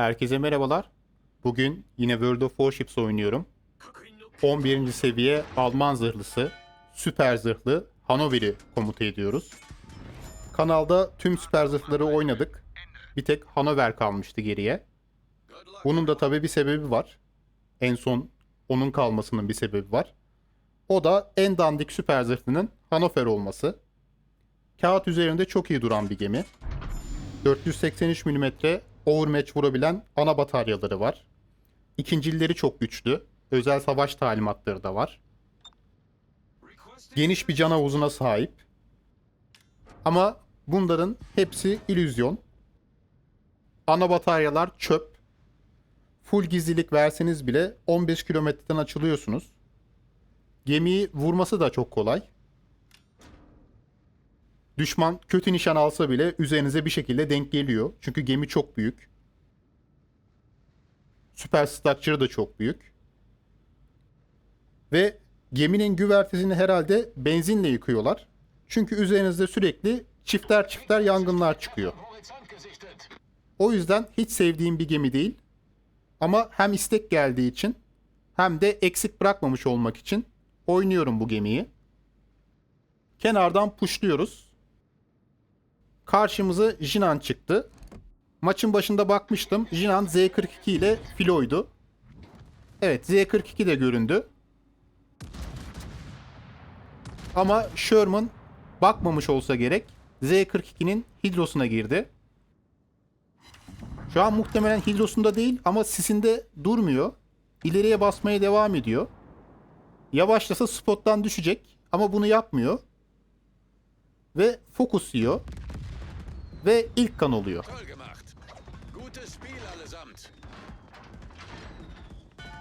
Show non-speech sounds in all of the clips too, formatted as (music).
Herkese merhabalar. Bugün yine World of Warships oynuyorum. 11. seviye Alman zırhlısı, süper zırhlı Hanover'i komuta ediyoruz. Kanalda tüm süper zırhları oynadık. Bir tek Hanover kalmıştı geriye. Bunun da tabii bir sebebi var. En son onun kalmasının bir sebebi var. O da en dandik süper zırhlının Hanover olması. Kağıt üzerinde çok iyi duran bir gemi. 483 mm overmatch vurabilen ana bataryaları var. İkincilleri çok güçlü. Özel savaş talimatları da var. Geniş bir can havuzuna sahip. Ama bunların hepsi illüzyon. Ana bataryalar çöp. Full gizlilik verseniz bile 15 kilometreden açılıyorsunuz. Gemiyi vurması da çok kolay. Düşman kötü nişan alsa bile üzerinize bir şekilde denk geliyor. Çünkü gemi çok büyük. Süper structure da çok büyük. Ve geminin güvertesini herhalde benzinle yıkıyorlar. Çünkü üzerinizde sürekli çifter çifter yangınlar çıkıyor. O yüzden hiç sevdiğim bir gemi değil. Ama hem istek geldiği için hem de eksik bırakmamış olmak için oynuyorum bu gemiyi. Kenardan puşluyoruz. Karşımıza Jinan çıktı. Maçın başında bakmıştım. Jinan Z42 ile filoydu. Evet Z42 de göründü. Ama Sherman bakmamış olsa gerek. Z42'nin hidrosuna girdi. Şu an muhtemelen hidrosunda değil ama sisinde durmuyor. İleriye basmaya devam ediyor. Yavaşlasa spottan düşecek ama bunu yapmıyor. Ve fokus yiyor. Ve ilk kan oluyor.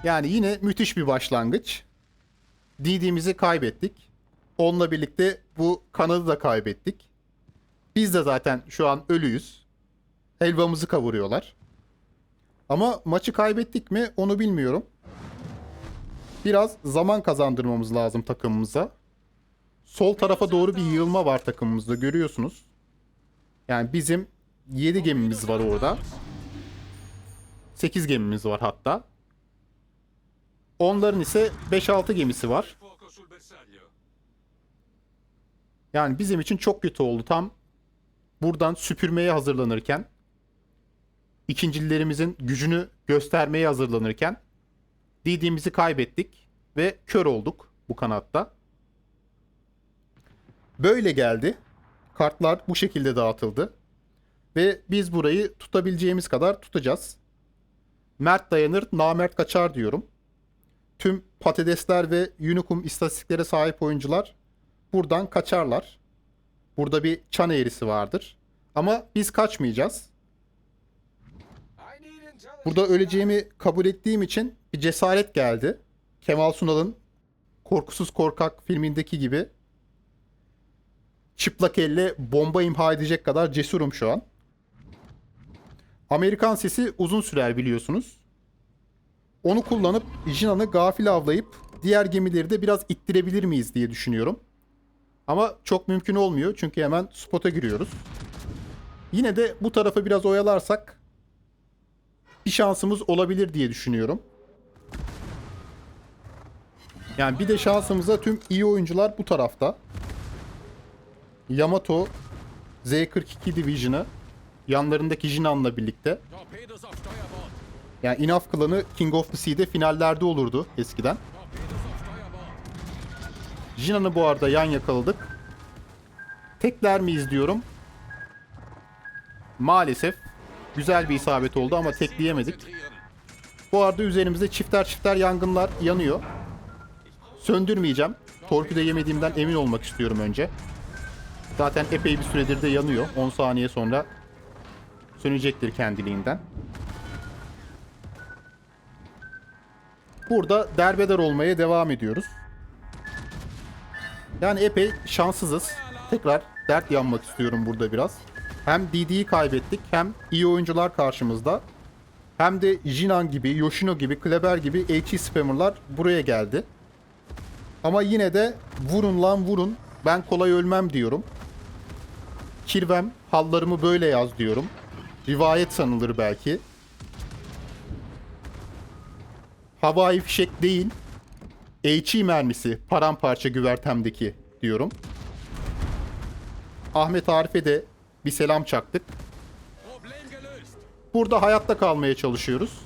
Yani yine müthiş bir başlangıç. DD'mizi kaybettik. Onunla birlikte bu kanadı da kaybettik. Biz de zaten şu an ölüyüz. Helvamızı kavuruyorlar. Ama maçı kaybettik mi onu bilmiyorum. Biraz zaman kazandırmamız lazım takımımıza. Sol tarafa doğru bir yığılma var takımımızda görüyorsunuz. Yani bizim 7 gemimiz var orada. 8 gemimiz var hatta. Onların ise 5-6 gemisi var. Yani bizim için çok kötü oldu. Tam buradan süpürmeye hazırlanırken ikincilerimizin gücünü göstermeye hazırlanırken DD'mizi kaybettik ve kör olduk bu kanatta. Böyle geldi. Kartlar bu şekilde dağıtıldı. Ve biz burayı tutabileceğimiz kadar tutacağız. Mert dayanır, namert kaçar diyorum. Tüm patatesler ve unikum istatistiklere sahip oyuncular buradan kaçarlar. Burada bir çan eğrisi vardır. Ama biz kaçmayacağız. Burada öleceğimi kabul ettiğim için bir cesaret geldi. Kemal Sunal'ın Korkusuz Korkak filmindeki gibi çıplak elle bomba imha edecek kadar cesurum şu an. Amerikan sesi uzun sürer biliyorsunuz. Onu kullanıp Jinan'ı gafil avlayıp diğer gemileri de biraz ittirebilir miyiz diye düşünüyorum. Ama çok mümkün olmuyor çünkü hemen spota giriyoruz. Yine de bu tarafı biraz oyalarsak bir şansımız olabilir diye düşünüyorum. Yani bir de şansımıza tüm iyi oyuncular bu tarafta. Yamato, Z42 Division'ı yanlarındaki Jinan'la birlikte. Yani Inaf klanı King of the Sea'de finallerde olurdu eskiden. Jinan'ı bu arada yan yakaladık. Tekler miyiz diyorum. Maalesef güzel bir isabet oldu ama tekleyemedik. Bu arada üzerimizde çifter çifter yangınlar yanıyor. Söndürmeyeceğim. Torpido yemediğimden emin olmak istiyorum önce. Zaten epey bir süredir de yanıyor. 10 saniye sonra sönecektir kendiliğinden. Burada derbeder olmaya devam ediyoruz. Yani epey şanssızız. Tekrar dert yanmak istiyorum burada biraz. Hem DD'yi kaybettik hem iyi oyuncular karşımızda. Hem de Jinan gibi, Yoshino gibi, Kleber gibi HE spammerlar buraya geldi. Ama yine de vurun lan vurun. Ben kolay ölmem diyorum. Kirvem hallarımı böyle yaz diyorum. Rivayet sanılır belki. havai fişek değil, HE mermisi paramparça güvertemdeki diyorum. Ahmet Arif'e de bir selam çaktık. Burada hayatta kalmaya çalışıyoruz.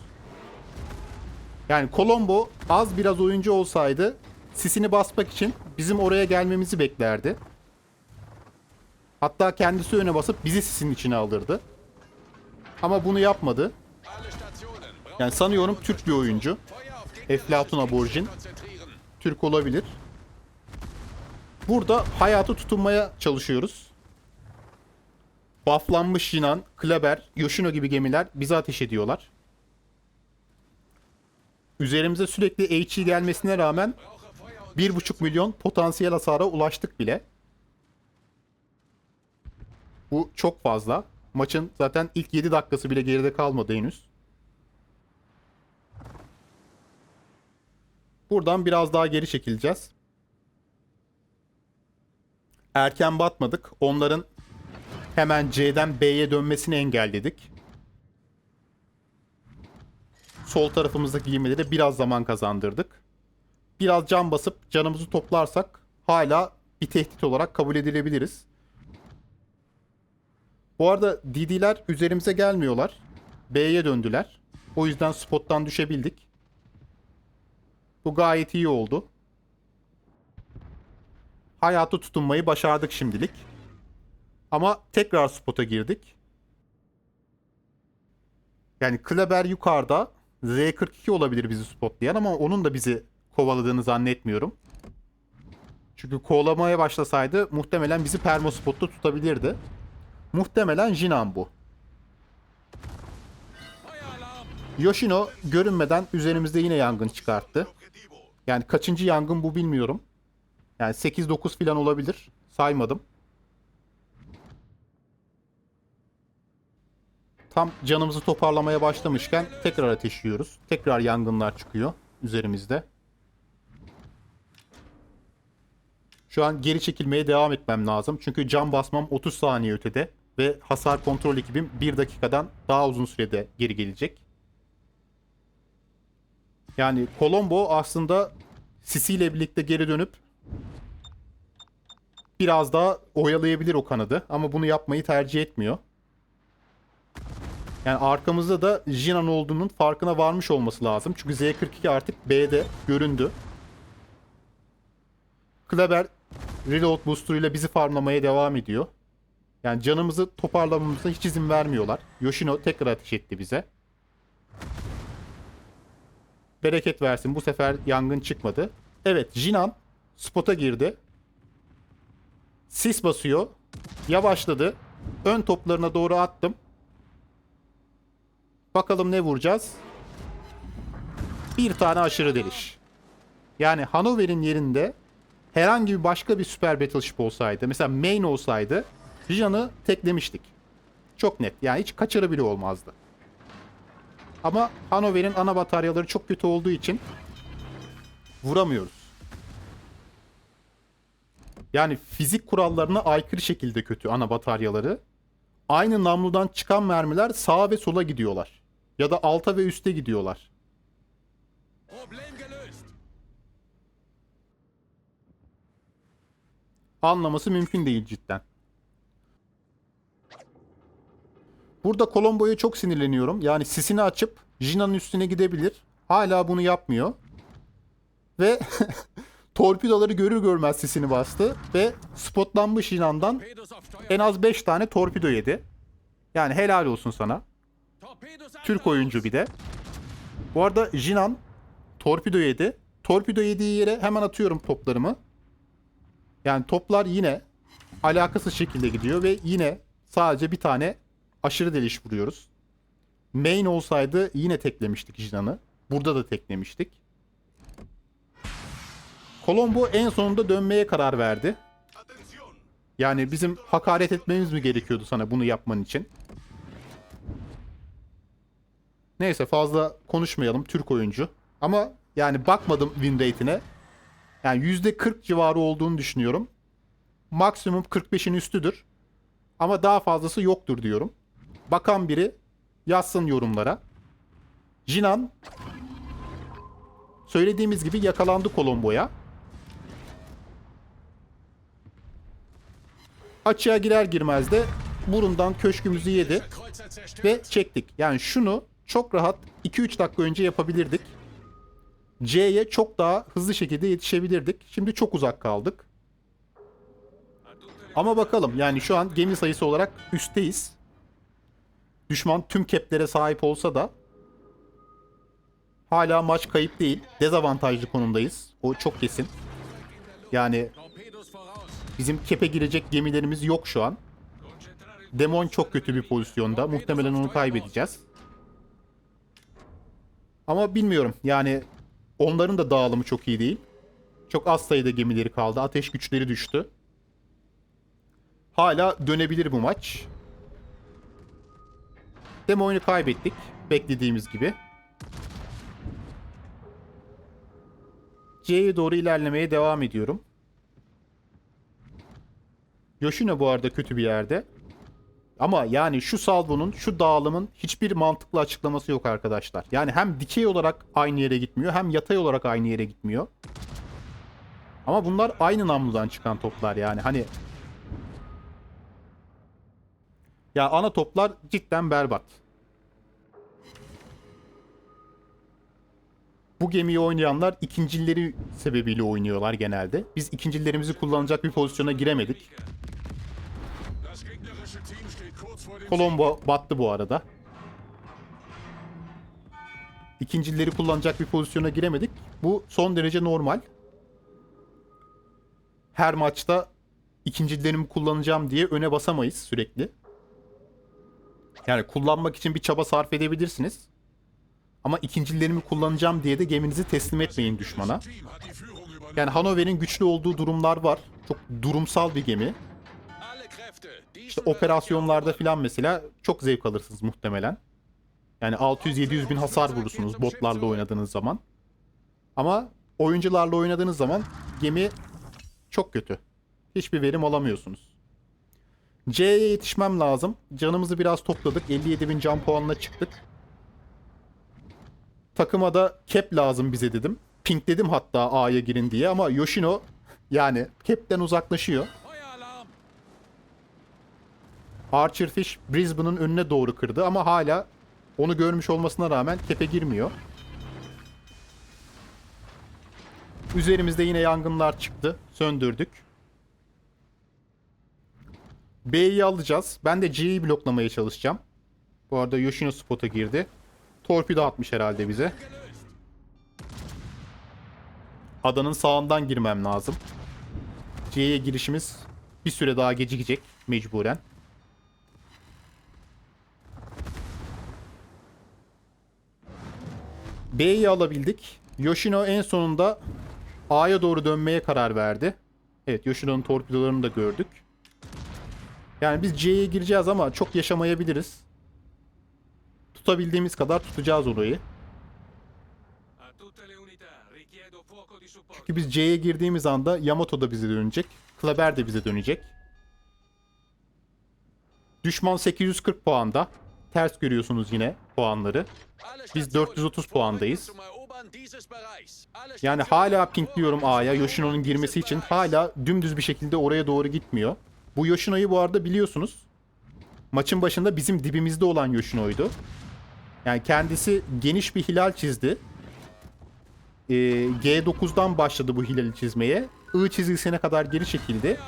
Yani Colombo az biraz oyuncu olsaydı sisini basmak için bizim oraya gelmemizi beklerdi. Hatta kendisi öne basıp bizi sisin içine alırdı. Ama bunu yapmadı. Yani sanıyorum Türk bir oyuncu. Eflatun aborjin. Türk olabilir. Burada hayatı tutunmaya çalışıyoruz. Bufflanmış Jinan, Kleber, Yoshino gibi gemiler bize ateş ediyorlar. Üzerimize sürekli HE gelmesine rağmen Brauche Feuer und 1,5 milyon potansiyel hasara ulaştık bile. Bu çok fazla. Maçın zaten ilk 7 dakikası bile geride kalmadı henüz. Buradan biraz daha geri çekileceğiz. Erken batmadık. Onların hemen C'den B'ye dönmesini engelledik. Sol tarafımızdaki gemilere biraz zaman kazandırdık biraz can basıp canımızı toplarsak hala bir tehdit olarak kabul edilebiliriz. Bu arada DD'ler üzerimize gelmiyorlar. B'ye döndüler. O yüzden spottan düşebildik. Bu gayet iyi oldu. Hayatı tutunmayı başardık şimdilik. Ama tekrar spota girdik. Yani Kleber yukarıda Z42 olabilir bizi spotlayan ama onun da bizi kovaladığını zannetmiyorum. Çünkü kovalamaya başlasaydı muhtemelen bizi permaspotta tutabilirdi. Muhtemelen Jinan bu. Yoshino görünmeden üzerimizde yine yangın çıkarttı. Yani kaçıncı yangın bu bilmiyorum. Yani 8-9 falan olabilir. Saymadım. Tam canımızı toparlamaya başlamışken tekrar ateşliyoruz. Tekrar yangınlar çıkıyor üzerimizde. Şu an geri çekilmeye devam etmem lazım. Çünkü can basmam 30 saniye ötede. Ve hasar kontrol ekibim 1 dakikadan daha uzun sürede geri gelecek. Yani Colombo aslında Sisi ile birlikte geri dönüp biraz daha oyalayabilir o kanadı. Ama bunu yapmayı tercih etmiyor. Yani arkamızda da Jinan olduğunun farkına varmış olması lazım. Çünkü Z42 artık B'de göründü. Kleber Reload Booster ile bizi farmlamaya devam ediyor. Yani canımızı toparlamamıza hiç izin vermiyorlar. Yoshino tekrar ateş etti bize. Bereket versin bu sefer yangın çıkmadı. Evet Jinan spota girdi. Sis basıyor. Yavaşladı. Ön toplarına doğru attım. Bakalım ne vuracağız. Bir tane aşırı deliş. Yani Hanover'in yerinde herhangi bir başka bir süper battleship olsaydı, mesela main olsaydı Rijan'ı teklemiştik. Çok net. Yani hiç kaçarı bile olmazdı. Ama Hanover'in ana bataryaları çok kötü olduğu için vuramıyoruz. Yani fizik kurallarına aykırı şekilde kötü ana bataryaları. Aynı namludan çıkan mermiler sağa ve sola gidiyorlar. Ya da alta ve üste gidiyorlar. Anlaması mümkün değil cidden. Burada Colombo'ya çok sinirleniyorum. Yani sisini açıp Jina'nın üstüne gidebilir. Hala bunu yapmıyor. Ve (laughs) torpidoları görür görmez sisini bastı. Ve spotlanmış Steuer. en az 5 tane torpido yedi. Yani helal olsun sana. Türk oyuncu bir de. Bu arada Jinan torpido yedi. Torpido yediği yere hemen atıyorum toplarımı. Yani toplar yine alakasız şekilde gidiyor ve yine sadece bir tane aşırı deliş vuruyoruz. Main olsaydı yine teklemiştik Jinan'ı. Burada da teklemiştik. Colombo en sonunda dönmeye karar verdi. Yani bizim hakaret etmemiz mi gerekiyordu sana bunu yapman için? Neyse fazla konuşmayalım Türk oyuncu. Ama yani bakmadım win rate'ine. Yani %40 civarı olduğunu düşünüyorum. Maksimum 45'in üstüdür. Ama daha fazlası yoktur diyorum. Bakan biri yazsın yorumlara. Jinan Söylediğimiz gibi yakalandı Colombo'ya. Açığa girer girmez de burundan köşkümüzü yedi ve çektik. Yani şunu çok rahat 2-3 dakika önce yapabilirdik. C'ye çok daha hızlı şekilde yetişebilirdik. Şimdi çok uzak kaldık. Ama bakalım yani şu an gemi sayısı olarak üstteyiz. Düşman tüm keplere sahip olsa da hala maç kayıp değil. Dezavantajlı konumdayız. O çok kesin. Yani bizim kepe girecek gemilerimiz yok şu an. Demon çok kötü bir pozisyonda. Muhtemelen onu kaybedeceğiz. Ama bilmiyorum. Yani onların da dağılımı çok iyi değil. Çok az sayıda gemileri kaldı. Ateş güçleri düştü. Hala dönebilir bu maç. Demo oyunu kaybettik. Beklediğimiz gibi. C'ye doğru ilerlemeye devam ediyorum. Yoshino bu arada kötü bir yerde. Ama yani şu salvonun, şu dağılımın hiçbir mantıklı açıklaması yok arkadaşlar. Yani hem dikey olarak aynı yere gitmiyor hem yatay olarak aynı yere gitmiyor. Ama bunlar aynı namludan çıkan toplar yani. Hani ya ana toplar cidden berbat. Bu gemiyi oynayanlar ikincileri sebebiyle oynuyorlar genelde. Biz ikincilerimizi kullanacak bir pozisyona giremedik. Colombo battı bu arada. İkincileri kullanacak bir pozisyona giremedik. Bu son derece normal. Her maçta ikincilerimi kullanacağım diye öne basamayız sürekli. Yani kullanmak için bir çaba sarf edebilirsiniz. Ama ikincilerimi kullanacağım diye de geminizi teslim etmeyin düşmana. Yani Hanover'in güçlü olduğu durumlar var. Çok durumsal bir gemi. İşte operasyonlarda filan mesela çok zevk alırsınız muhtemelen. Yani 600-700 bin hasar vurursunuz botlarla oynadığınız zaman. Ama oyuncularla oynadığınız zaman gemi çok kötü. Hiçbir verim alamıyorsunuz. C'ye yetişmem lazım. Canımızı biraz topladık. 57 bin can puanına çıktık. Takıma da cap lazım bize dedim. Pink dedim hatta A'ya girin diye ama Yoshino yani cap'ten uzaklaşıyor. Feueralarm. Archerfish Brisbane'ın önüne doğru kırdı ama hala onu görmüş olmasına rağmen kepe girmiyor. Üzerimizde yine yangınlar çıktı. Söndürdük. B'yi alacağız. Ben de C'yi bloklamaya çalışacağım. Bu arada Yoshino spot'a girdi. Torpido atmış herhalde bize. Adanın sağından girmem lazım. C'ye girişimiz bir süre daha gecikecek mecburen. B'yi alabildik. Yoshino en sonunda A'ya doğru dönmeye karar verdi. Evet Yoshino'nun torpidolarını da gördük. Yani biz C'ye gireceğiz ama çok yaşamayabiliriz. Tutabildiğimiz kadar tutacağız orayı. Çünkü biz C'ye girdiğimiz anda Yamato da bize dönecek. Kleber de bize dönecek. Düşman 840 puanda. Ters görüyorsunuz yine puanları. Biz Stationen 430 vorrücken puandayız. Yani hala pinkliyorum A'ya vorrücken Yoshino'nun girmesi için. Hala dümdüz bir şekilde oraya doğru gitmiyor. Bu Yoshino'yu bu arada biliyorsunuz. Maçın başında bizim dibimizde olan Yoshino'ydu. Yani kendisi geniş bir hilal çizdi. Ee, G9'dan başladı bu hilali çizmeye. I çizgisine kadar geri çekildi.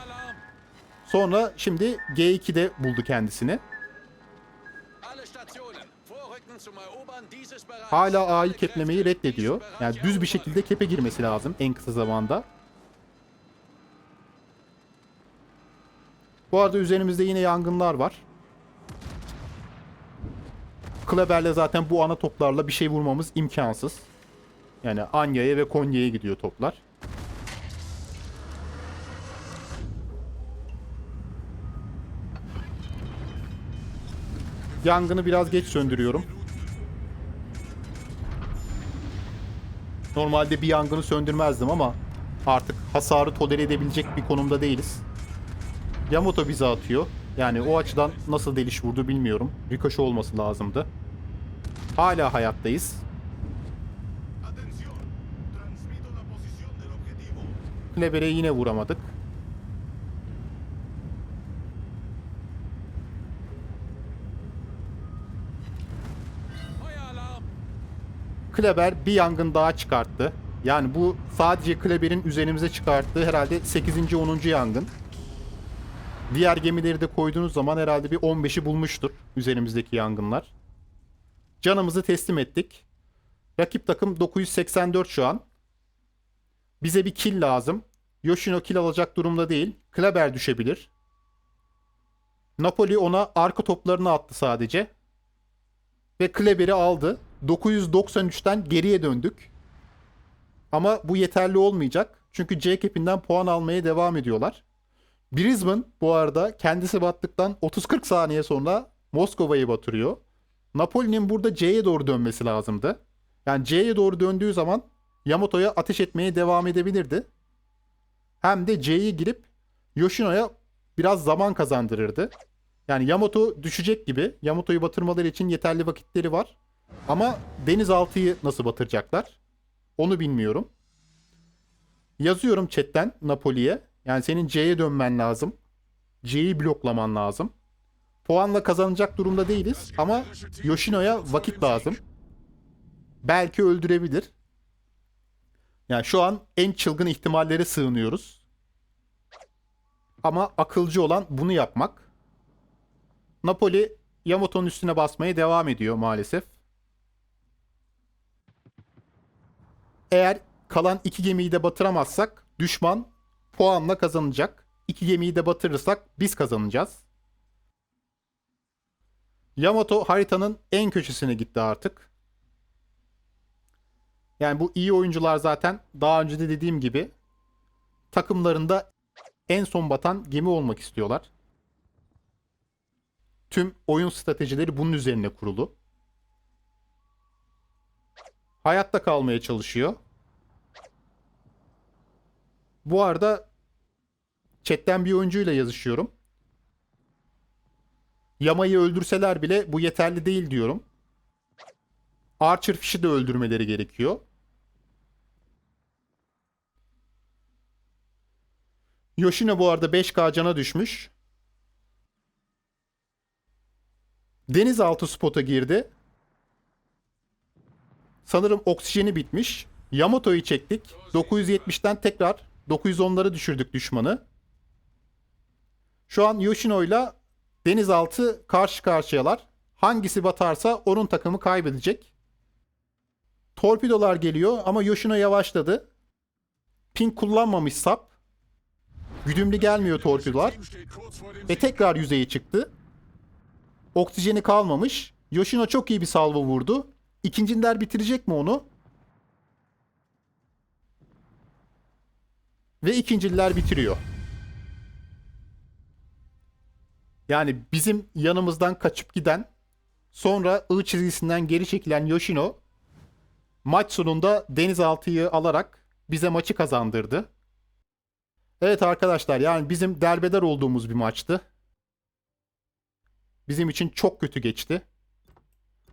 Sonra şimdi G2'de buldu kendisini. Hala A'yı keplemeyi reddediyor. Yani düz bir şekilde kepe girmesi lazım en kısa zamanda. Bu arada üzerimizde yine yangınlar var. Kleber'le zaten bu ana toplarla bir şey vurmamız imkansız. Yani Anya'ya ve Konya'ya gidiyor toplar. Yangını biraz geç söndürüyorum. Normalde bir yangını söndürmezdim ama artık hasarı tolere edebilecek bir konumda değiliz. Yamato bize atıyor. Yani o açıdan nasıl deliş vurdu bilmiyorum. Ricochet olması lazımdı. Hala hayattayız. Kleber'e yine vuramadık. Kleber bir yangın daha çıkarttı. Yani bu sadece Kleber'in üzerimize çıkarttığı herhalde 8. 10. yangın. Diğer gemileri de koyduğunuz zaman herhalde bir 15'i bulmuştur üzerimizdeki yangınlar. Canımızı teslim ettik. Rakip takım 984 şu an. Bize bir kill lazım. Yoshino kill alacak durumda değil. Kleber düşebilir. Napoli ona arka toplarını attı sadece. Ve Kleber'i aldı. 993'ten geriye döndük. Ama bu yeterli olmayacak. Çünkü C puan almaya devam ediyorlar. Brisbane bu arada kendisi battıktan 30-40 saniye sonra Moskova'yı batırıyor. Napoli'nin burada C'ye doğru dönmesi lazımdı. Yani C'ye doğru döndüğü zaman Yamato'ya ateş etmeye devam edebilirdi. Hem de C'ye girip Yoshino'ya biraz zaman kazandırırdı. Yani Yamato düşecek gibi. Yamato'yu batırmaları için yeterli vakitleri var. Ama denizaltıyı nasıl batıracaklar? Onu bilmiyorum. Yazıyorum chatten Napoli'ye. Yani senin C'ye dönmen lazım. C'yi bloklaman lazım. Puanla kazanacak durumda değiliz ama Yoshino'ya vakit lazım. Belki öldürebilir. Yani şu an en çılgın ihtimallere sığınıyoruz. Ama akılcı olan bunu yapmak. Napoli Yamato'nun üstüne basmaya devam ediyor maalesef. Eğer kalan iki gemiyi de batıramazsak düşman puanla kazanacak. İki gemiyi de batırırsak biz kazanacağız. Yamato haritanın en köşesine gitti artık. Yani bu iyi oyuncular zaten daha önce de dediğim gibi takımlarında en son batan gemi olmak istiyorlar. Tüm oyun stratejileri bunun üzerine kurulu. Hayatta kalmaya çalışıyor. Bu arada chatten bir oyuncuyla yazışıyorum. Yama'yı öldürseler bile bu yeterli değil diyorum. Archer Fish'i de öldürmeleri gerekiyor. Yoshino bu arada 5K cana düşmüş. Denizaltı spota girdi. Sanırım oksijeni bitmiş. Yamato'yu çektik. 970'ten tekrar 910'lara düşürdük düşmanı. Şu an Yoshino ile denizaltı karşı karşıyalar. Hangisi batarsa onun takımı kaybedecek. Torpidolar geliyor ama Yoshino yavaşladı. Ping kullanmamış sap. Güdümlü gelmiyor torpidolar. Ve tekrar yüzeye çıktı. Oksijeni kalmamış. Yoshino çok iyi bir salvo vurdu. İkinciler bitirecek mi onu? Ve ikinciler bitiriyor. Yani bizim yanımızdan kaçıp giden sonra I çizgisinden geri çekilen Yoshino maç sonunda denizaltıyı alarak bize maçı kazandırdı. Evet arkadaşlar yani bizim derbeder olduğumuz bir maçtı. Bizim için çok kötü geçti.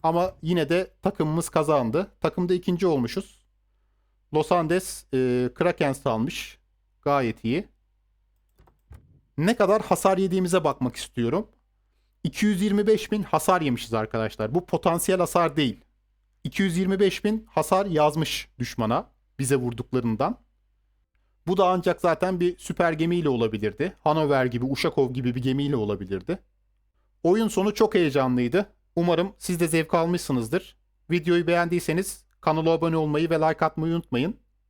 Ama yine de takımımız kazandı. Takımda ikinci olmuşuz. Los Andes e, Krakens almış. Gayet iyi. Ne kadar hasar yediğimize bakmak istiyorum. 225 bin hasar yemişiz arkadaşlar. Bu potansiyel hasar değil. 225 bin hasar yazmış düşmana bize vurduklarından. Bu da ancak zaten bir süper gemiyle olabilirdi. Hanover gibi, Uşakov gibi bir gemiyle olabilirdi. Oyun sonu çok heyecanlıydı. Umarım siz de zevk almışsınızdır. Videoyu beğendiyseniz kanala abone olmayı ve like atmayı unutmayın.